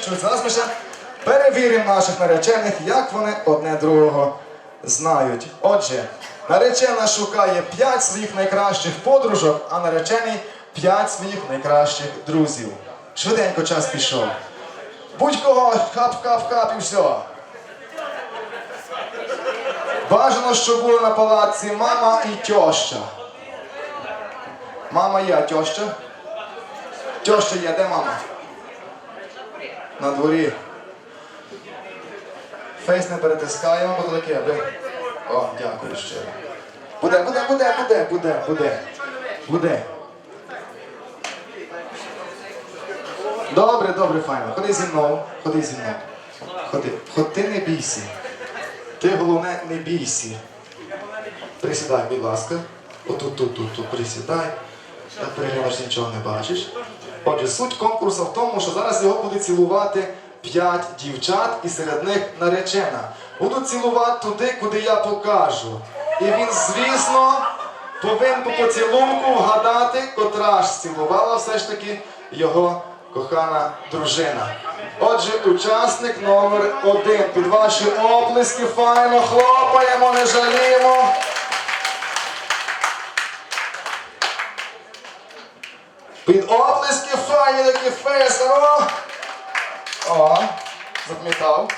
закінчується. Зараз ми ще перевіримо наших наречених, як вони одне другого знають. Отже, наречена шукає 5 своїх найкращих подружок, а наречений 5 своїх найкращих друзів. Швиденько час пішов. Будь-кого, хап-хап-хап і все. Бажано, щоб були на палаці мама і тьоща. Мама є, тьоща? Тьоща є, де мама? На дворі. Фейс не перетискаємо, бо то таке, аби. О, дякую щиро. Буде, буде, буде, буде, буде, буде. Буде. Добре, добре, файно. Ходи зі мною, ходи зі мною. Ходи. Ходи, ти не бійся. Ти головне не бійся. Присідай, будь ласка. Отут, тут, тут, тут, присідай. Я переглядаєш, нічого не бачиш. Отже, суть конкурсу в тому, що зараз його буде цілувати п'ять дівчат і серед них наречена. Будуть цілувати туди, куди я покажу. І він, звісно, повинен по поцілунку вгадати, котра ж цілувала все ж таки його кохана дружина. Отже, учасник номер один. Під ваші оплески файно хлопаємо, не жаліємо. Під оплески файні такі феси. О! Запам'ятав.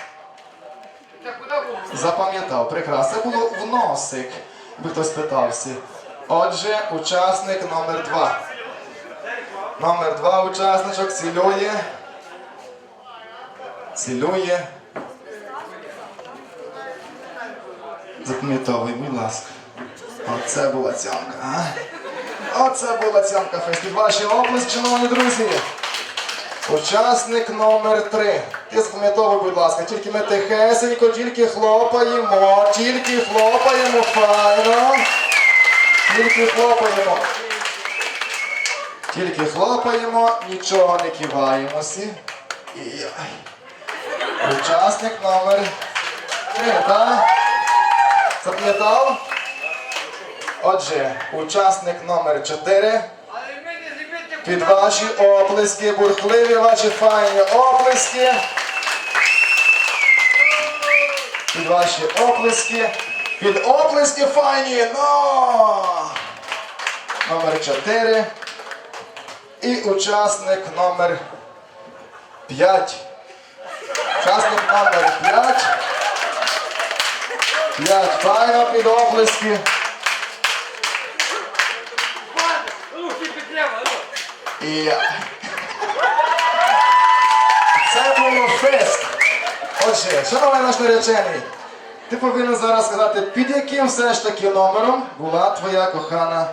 Запам'ятав, прекрасно. Це було в носик, би хтось питався. Отже, учасник номер два. Номер два учасничок цілює. Цілює. Запам'ятовуй, будь ласка. Оце була цямка, а? Оце була цямка фест. Під область, шановні друзі. Учасник номер три. Ти запам'ятовуй, будь ласка, тільки ми тихесенько, тільки хлопаємо, тільки хлопаємо, файно. Тільки хлопаємо. Тільки хлопаємо, нічого не киваємося. Учасник номер три, так? Запам'ятав? Отже, учасник номер 4. Під ваші оплески, бурхливі ваші файні оплески. Під ваші оплески. Під оплески файні. Но! Номер 4. І учасник номер 5. Учасник номер 5. 5. Файно під оплески. І це було фест. Отже, шановний наш наречений, ти повинен зараз сказати, під яким все ж таки номером була твоя кохана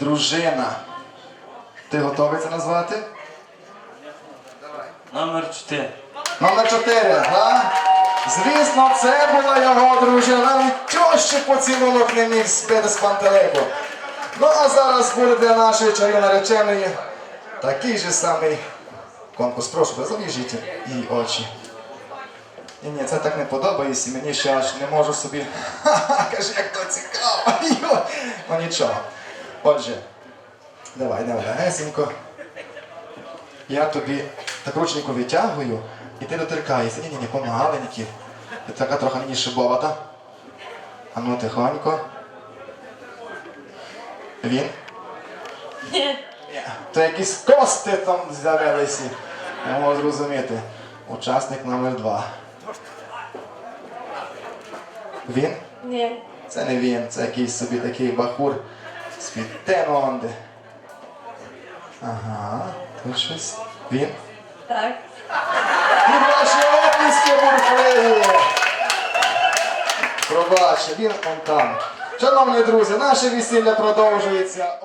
дружина. Ти готовий це назвати? Номер 4. Номер 4, так? Звісно, це була його дружина. Навіть тьощі поцілунок не міг збити з пантелику. Ну а зараз буде для нашої чарівної нареченої такий же самий конкурс. Прошу, ви зав'яжіть її очі. Ні, ні, це так не подобається, мені ще аж не можу собі. Ха-ха, каже, як то цікаво. Ну нічого. Отже, давай, давай, легесенько. Я тобі так рученьку витягую, і ти доторкаєшся. Ні, ні, ні, помаленькі. Ти така трохи мені шибовата. А ну тихонько. Він? Ні. То якісь кости там з'явилися. Я можу зрозуміти. Учасник номер два. Він? Ні. Це не він, це якийсь собі такий бахур з-під Тенонди. Ага, тут щось. Він? Так. Під ваші оплески бурхливі! Пробачте, він он там. Шановні друзі, наше весілля продовжується.